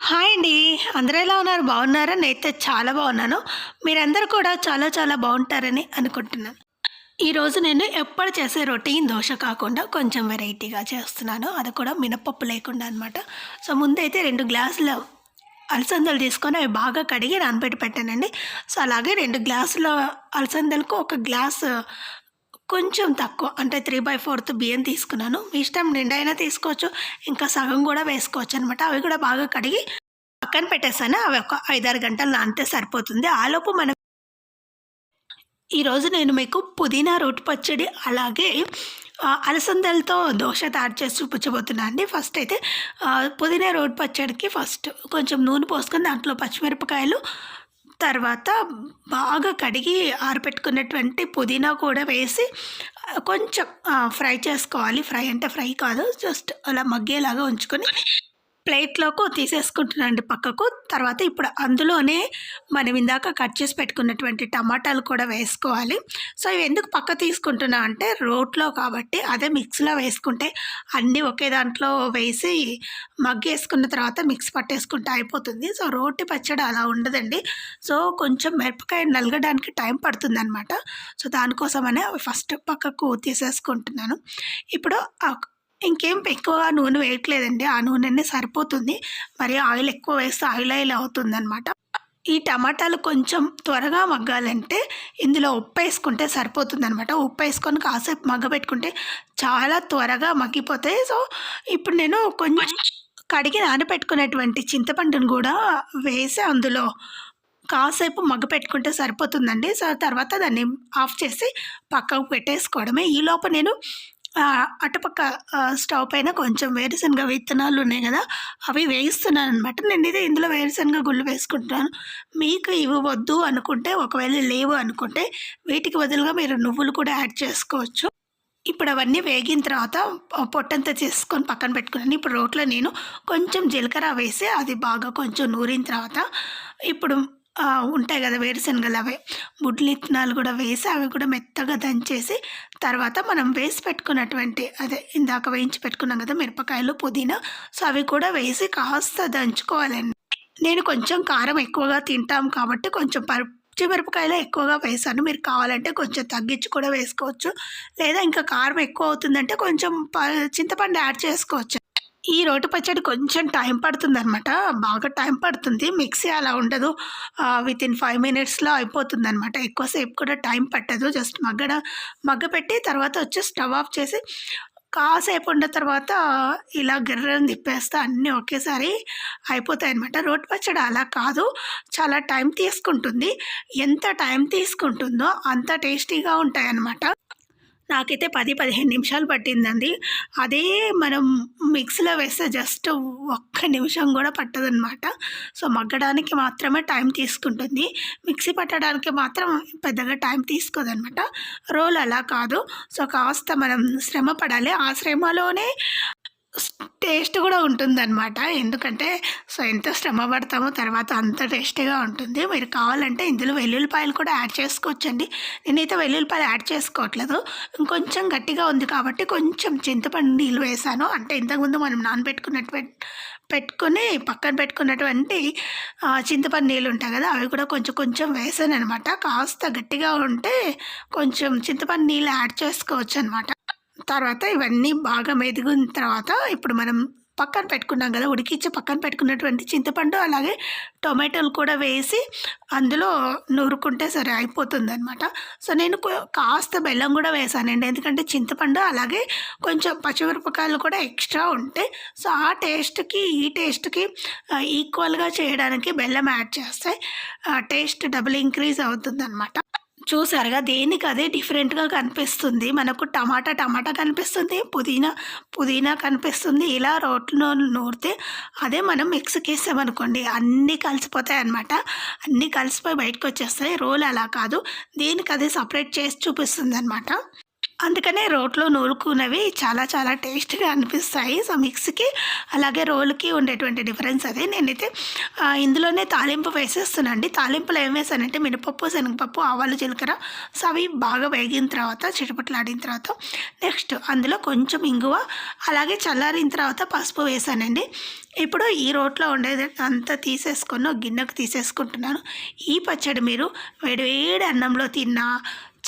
Hi అండి. అందరూ ఎలా ఉన్నారు? బాగున్నారా? నేనైతే చాలా బాగున్నాను. మీరందరూ కూడా చాలా చాలా బాగుంటారని అనుకుంటున్నాను. ఈరోజు నేను ఎప్పుడు చేసే రొటీన్ దోశ కాకుండా కొంచెం వెరైటీగా చేస్తున్నాను. అది కూడా మినపప్పు లేకుండా అనమాట సో ముందైతే రెండు గ్లాసుల అలసందలు తీసుకొని అవి బాగా కడిగి నానబెట్టి పెట్టానండి. సో అలాగే రెండు గ్లాసుల అలసందలకు ఒక గ్లాస్ కొంచెం తక్కువ. అంటే త్రీ బై ఫోర్త్ బియ్యం తీసుకున్నాను. మీ ఇష్టం నిండైనా తీసుకోవచ్చు. ఇంకా సగం కూడా వేసుకోవచ్చు అనమాట అవి కూడా బాగా కడిగి పక్కన పెట్టేసాను అవి ఒక ఐదారు గంటలు నానితే సరిపోతుంది. ఆలోపు మనం ఈరోజు నేను మీకు పుదీనా రోటి పచ్చడి అలాగే అలసందలతో దోశ తయారు చేసి చూపించబోతున్నాను అండి. ఫస్ట్ అయితే పుదీనా రోటి పచ్చడికి ఫస్ట్ కొంచెం నూనె పోసుకొని దాంట్లో పచ్చిమిరపకాయలు తర్వాత బాగా కడిగి ఆరపెట్టుకున్నటువంటి పుదీనా కూడా వేసి కొంచెం ఫ్రై చేసుకోవాలి. ఫ్రై అంటే ఫ్రై కాదు జస్ట్ అలా మగ్గేలాగా ఉంచుకొని ప్లేట్లోకి తీసేసుకుంటున్నాండి పక్కకు. తర్వాత ఇప్పుడు అందులోనే మనం ఇందాక కట్ చేసి పెట్టుకున్నటువంటి టమాటాలు కూడా వేసుకోవాలి. సో ఇవి ఎందుకు పక్క తీసుకుంటున్నా అంటే రోట్లో కాబట్టి అదే మిక్స్లో వేసుకుంటే అన్నీ ఒకే దాంట్లో వేసి మగ్గేసుకున్న తర్వాత మిక్స్ పట్టేసుకుంటే అయిపోతుంది. సో రోటి పచ్చడి అలా ఉండదండి. సో కొంచెం మిరపకాయ నలగడానికి టైం పడుతుంది అనమాట సో దానికోసమనే ఫస్ట్ పక్కకు తీసేసుకుంటున్నాను. ఇప్పుడు ఇంకేం ఎక్కువగా నూనె వేయట్లేదండి. ఆ నూనెనే సరిపోతుంది. మరి ఆయిల్ ఎక్కువ వేస్తే ఆయిల్ ఆయిల్ అవుతుందనమాట ఈ టమాటాలు కొంచెం త్వరగా మగ్గాలంటే ఇందులో ఉప్పు వేసుకుంటే సరిపోతుంది అనమాట ఉప్పు వేసుకొని కాసేపు మగ్గబెట్టుకుంటే చాలా త్వరగా మగ్గిపోతాయి సో ఇప్పుడు నేను కొంచెం కడిగి నానబెట్టుకునేటువంటి చింతపండును కూడా వేసి అందులో కాసేపు మగ్గ పెట్టుకుంటే సరిపోతుందండి. సో తర్వాత దాన్ని ఆఫ్ చేసి పక్కకు పెట్టేసుకోవడమే. ఈ నేను అటుపక్క స్టవ్ పైన కొంచెం వేరుశనగ విత్తనాలు ఉన్నాయి కదా అవి వేయిస్తున్నాను అనమాట నేను ఇది ఇందులో వేరుశనగ గుళ్ళు వేసుకుంటున్నాను. మీకు ఇవి వద్దు అనుకుంటే ఒకవేళ లేవు అనుకుంటే వీటికి బదులుగా మీరు నువ్వులు కూడా యాడ్ చేసుకోవచ్చు. ఇప్పుడు అవన్నీ వేగిన తర్వాత పొట్టంతా చేసుకొని పక్కన పెట్టుకున్నాను. ఇప్పుడు రోట్లో నేను కొంచెం జీలకర్ర వేసి అది బాగా కొంచెం నూరిన తర్వాత ఇప్పుడు ఉంటాయి కదా వేరుశనగలు అవే. బుడ్లు ఇత్తనాలు కూడా వేసి అవి కూడా మెత్తగా దంచేసి తర్వాత మనం వేసి పెట్టుకున్నటువంటి అదే ఇందాక వేయించి పెట్టుకున్నాం కదా మిరపకాయలు పుదీనా సో అవి కూడా వేసి కాస్త దంచుకోవాలండి. నేను కొంచెం కారం ఎక్కువగా తింటాం కాబట్టి కొంచెం పచ్చిమిరపకాయలు ఎక్కువగా వేసాను. మీరు కావాలంటే కొంచెం తగ్గించి కూడా వేసుకోవచ్చు. లేదా ఇంకా కారం ఎక్కువ అవుతుందంటే కొంచెం ప చింతపండు యాడ్ చేసుకోవచ్చు. ఈ రోటి పచ్చడి కొంచెం టైం పడుతుంది అనమాట బాగా టైం పడుతుంది. మిక్సీ అలా ఉండదు. విత్ ఇన్ ఫైవ్ మినిట్స్లో అయిపోతుంది అనమాట ఎక్కువసేపు కూడా టైం పట్టదు. జస్ట్ మగ్గడ మగ్గపెట్టి తర్వాత వచ్చి స్టవ్ ఆఫ్ చేసి కాసేపు ఉన్న తర్వాత ఇలా గిర్రని తిప్పేస్తే అన్నీ ఒకేసారి అయిపోతాయి అనమాట రోటి పచ్చడి అలా కాదు. చాలా టైం తీసుకుంటుంది. ఎంత టైం తీసుకుంటుందో అంత టేస్టీగా ఉంటాయి అన్నమాట నాకైతే పది పదిహేను నిమిషాలు పట్టిందండి. అదే మనం మిక్సీలో వేస్తే జస్ట్ ఒక్క నిమిషం కూడా పట్టదనమాట సో మగ్గడానికి మాత్రమే టైం తీసుకుంటుంది. మిక్సీ పట్టడానికి మాత్రం పెద్దగా టైం తీసుకోదనమాట రోల్ అలా కాదు. సో కాస్త మనం శ్రమ పడాలి. ఆ శ్రమలోనే టేస్ట్ కూడా ఉంటుందన్నమాట. ఎందుకంటే సో ఎంత శ్రమ పడతామో తర్వాత అంత టేస్టీగా ఉంటుంది. మీరు కావాలంటే ఇందులో వెల్లుల్లిపాయలు కూడా యాడ్ చేసుకోవచ్చండి. నేనైతే వెల్లుల్లిపాయలు యాడ్ చేసుకోవట్లేదు. ఇంకొంచెం గట్టిగా ఉంది కాబట్టి కొంచెం చింతపండు నీళ్ళు వేసాను. అంటే ఇంతకుముందు మనం నానబెట్టుకున్నటువంటి పెట్టుకుని పక్కన పెట్టుకున్నటువంటి చింతపండు నీళ్ళు ఉంటాయి కదా అవి కూడా కొంచెం కొంచెం వేసాను అనమాట కాస్త గట్టిగా ఉంటే కొంచెం చింతపండు నీళ్ళు యాడ్ చేసుకోవచ్చు అనమాట తర్వాత ఇవన్నీ బాగా మెదిగిన తర్వాత ఇప్పుడు మనం పక్కన పెట్టుకున్నాం కదా ఉడికించి పక్కన పెట్టుకున్నటువంటి చింతపండు అలాగే టొమాటోలు కూడా వేసి అందులో నూరుకుంటే సరే అయిపోతుంది అనమాట సో నేను కాస్త బెల్లం కూడా వేసానండి. ఎందుకంటే చింతపండు అలాగే కొంచెం పచ్చిమిరపకాయలు కూడా ఎక్స్ట్రా ఉంటాయి సో ఆ టేస్ట్కి ఈ టేస్ట్కి ఈక్వల్గా చేయడానికి బెల్లం యాడ్ చేస్తే టేస్ట్ డబుల్ ఇంక్రీజ్ అవుతుంది అనమాట చూసారుగా దేనికి అదే డిఫరెంట్గా కనిపిస్తుంది? మనకు టమాటా టమాటా కనిపిస్తుంది పుదీనా పుదీనా కనిపిస్తుంది ఇలా రోట్లో నూరితే అదే మనం మిక్స్కి వేసామనుకోండి అన్నీ కలిసిపోతాయి అన్నమాట. అన్నీ కలిసిపోయి బయటకు వచ్చేస్తాయి రోల్ అలా కాదు దేనికి అదే సపరేట్ చేసి చూపిస్తుంది అనమాట అందుకనే రోట్లో నూరుకున్నవి చాలా చాలా టేస్ట్గా అనిపిస్తాయి. సో మిక్స్కి అలాగే రోలుకి ఉండేటువంటి డిఫరెన్స్ అదే. నేనైతే ఇందులోనే తాలింపు వేసేస్తున్నాండి తాలింపులో ఏం వేసానంటే మినపప్పు శనగపప్పు ఆవాలు జీలకర్ర సో అవి బాగా వేగిన తర్వాత చిటపట్లాడిన తర్వాత నెక్స్ట్ అందులో కొంచెం ఇంగువ అలాగే చల్లారిన తర్వాత పసుపు వేసానండి. ఇప్పుడు ఈ రోట్లో ఉండేది అంతా తీసేసుకొని గిన్నెకు తీసేసుకుంటున్నాను. ఈ పచ్చడి మీరు వేడివేడి అన్నంలో తిన్నా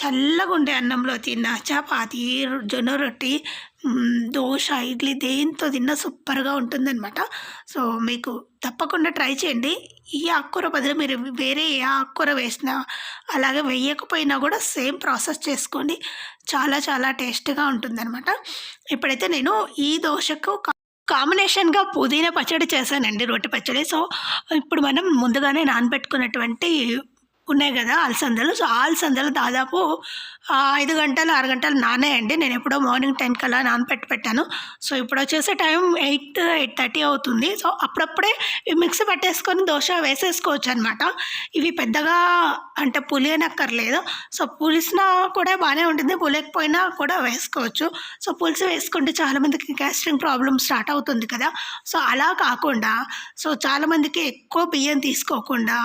చల్లగా ఉండే అన్నంలో తిన్నా చపాతి జొన్న రొట్టి దోశ ఇడ్లీ దేంతో తిన్నా సూపర్గా ఉంటుందన్నమాట. సో మీకు తప్పకుండా ట్రై చేయండి. ఈ ఆకుకూర బదులు మీరు వేరే ఏ ఆకుకూర వేసినా అలాగే వేయకపోయినా కూడా సేమ్ ప్రాసెస్ చేసుకోండి. చాలా చాలా టేస్ట్గా ఉంటుందన్నమాట. ఇప్పుడైతే నేను ఈ దోశకు కాంబినేషన్గా పుదీనా పచ్చడి చేశానండి రొట్టె పచ్చడి. సో ఇప్పుడు మనం ముందుగానే నానబెట్టుకున్నటువంటి ఉన్నాయి కదా అలసందలు. సో అలసందలు దాదాపు ఐదు గంటలు ఆరు గంటలు నానేయండి. నేను ఎప్పుడో మార్నింగ్ టెన్ కల్లా నానపెట్టి పెట్టాను. సో ఇప్పుడు వచ్చేసి టైం ఎయిట్ ఎయిట్ థర్టీ అవుతుంది. సో అప్పుడప్పుడే మిక్సీ పట్టేసుకొని దోశ వేసేసుకోవచ్చు అనమాట ఇవి పెద్దగా అంటే పులియనక్కర్లేదు. సో పులిసినా కూడా బాగానే ఉంటుంది. పులియకపోయినా కూడా వేసుకోవచ్చు. సో పులిసి వేసుకుంటే చాలామందికి గ్యాస్ట్రిక్ ప్రాబ్లమ్ స్టార్ట్ అవుతుంది కదా. సో అలా కాకుండా సో చాలామందికి ఎక్కువ బియ్యం తీసుకోకుండా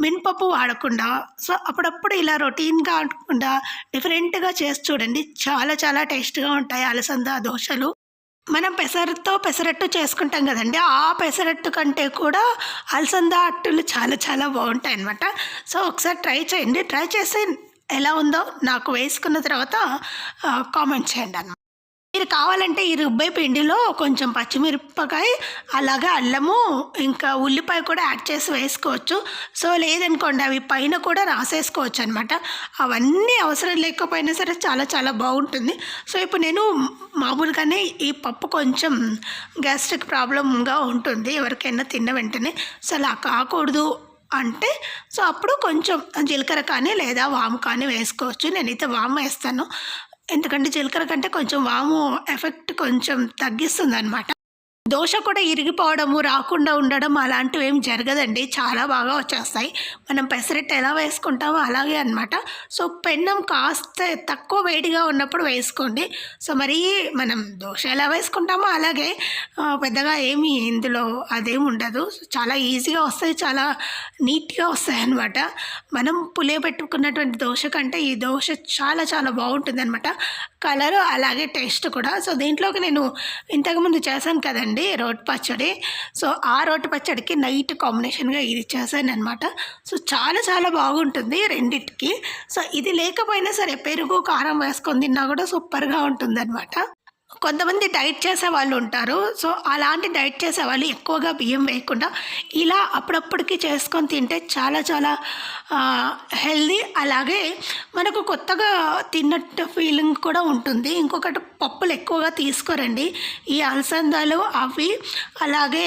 మినపప్పు వాడకుండా సో అప్పుడప్పుడు ఇలా రొటీన్గా కాకుండా డిఫరెంట్గా చేసి చూడండి. చాలా చాలా టేస్ట్గా ఉంటాయి అలసంద దోశలు. మనం పెసరతో పెసరట్టు చేసుకుంటాం కదండి. ఆ పెసరట్టు కంటే కూడా అలసంద అట్టులు చాలా చాలా బాగుంటాయి అన్నమాట. సో ఒకసారి ట్రై చేయండి. ట్రై చేసి ఎలా ఉందో నాకు వేసుకున్న తర్వాత కామెంట్ చేయండి అన్నమాట. మీరు కావాలంటే ఈ రుబ్బై పిండిలో కొంచెం పచ్చిమిరపకాయ అలాగే అల్లము ఇంకా ఉల్లిపాయ కూడా యాడ్ చేసి వేసుకోవచ్చు. సో లేదనుకోండి అవి పైన కూడా రాసేసుకోవచ్చు అనమాట అవన్నీ అవసరం లేకపోయినా సరే చాలా చాలా బాగుంటుంది. సో ఇప్పుడు నేను మామూలుగానే ఈ పప్పు కొంచెం గ్యాస్ట్రిక్ ప్రాబ్లంగా ఉంటుంది. ఎవరికైనా తిన్న వెంటనే. సో అలా కాకూడదు అంటే సో అప్పుడు కొంచెం జీలకర్ర కానీ లేదా వాము కానీ వేసుకోవచ్చు. నేనైతే వాము వేస్తాను. ఎందుకంటే జీలకర్ర కంటే కొంచెం వాము ఎఫెక్ట్ కొంచెం తగ్గిస్తుంది అనమాట దోశ కూడా ఇరిగిపోవడము రాకుండా ఉండడం అలాంటివి ఏం జరగదండి. చాలా బాగా వచ్చేస్తాయి. మనం పెసరట్టు ఎలా వేసుకుంటామో అలాగే అనమాట సో పెన్నం కాస్త తక్కువ వేడిగా ఉన్నప్పుడు వేసుకోండి. సో మరి మనం దోశ ఎలా వేసుకుంటామో అలాగే పెద్దగా ఏమి ఇందులో అదేం ఉండదు. చాలా ఈజీగా వస్తాయి చాలా నీట్గా వస్తాయి అనమాట మనం పులియబెట్టుకున్నటువంటి దోశ కంటే ఈ దోశ చాలా చాలా బాగుంటుంది అనమాట కలరు అలాగే టేస్ట్ కూడా. సో దీంట్లోకి నేను ఇంతకుముందు చేశాను కదండి రోటి పచ్చడి. సో ఆ రోటి పచ్చడికి నైట్ కాంబినేషన్గా ఇది చేశాను అనమాట సో చాలా చాలా బాగుంటుంది రెండిటికి. సో ఇది లేకపోయినా సరే పెరుగు కారం వేసుకొని తిన్నా కూడా సూపర్గా ఉంటుంది కొంతమంది డైట్ చేసే వాళ్ళు ఉంటారు. సో అలాంటి డైట్ చేసే వాళ్ళు ఎక్కువగా బియ్యం వేయకుండా ఇలా అప్పుడప్పటికి చేసుకొని తింటే చాలా చాలా హెల్దీ. అలాగే మనకు కొత్తగా తిన్నట్టు ఫీలింగ్ కూడా ఉంటుంది. ఇంకొకటి పప్పులు ఎక్కువగా తీసుకోరండి. ఈ అలసందాలు అవి. అలాగే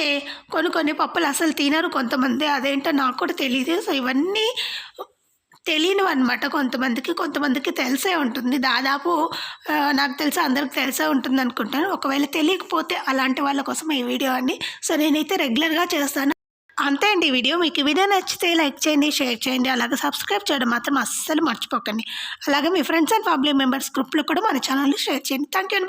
కొన్ని కొన్ని పప్పులు అసలు తినరు కొంతమంది. అదేంటో నాకు కూడా తెలియదు సో ఇవన్నీ తెలియనివి అనమాట కొంతమందికి కొంతమందికి తెలిసే ఉంటుంది. దాదాపు నాకు తెలిసి అందరికి తెలిసే ఉంటుంది అనుకుంటాను ఒకవేళ తెలియకపోతే అలాంటి వాళ్ళ కోసం ఈ వీడియో అండి. సో నేనైతే రెగ్యులర్గా చేస్తాను. అంతే అండి ఈ వీడియో. మీకు వీడియో నచ్చితే లైక్ చేయండి షేర్ చేయండి. అలాగే సబ్స్క్రైబ్ చేయడం మాత్రం అస్సలు మర్చిపోకండి. అలాగే మీ ఫ్రెండ్స్ అండ్ ఫ్యామిలీ మెంబర్స్ గ్రూప్లో కూడా మన ఛానల్ని షేర్ చేయండి. Thank you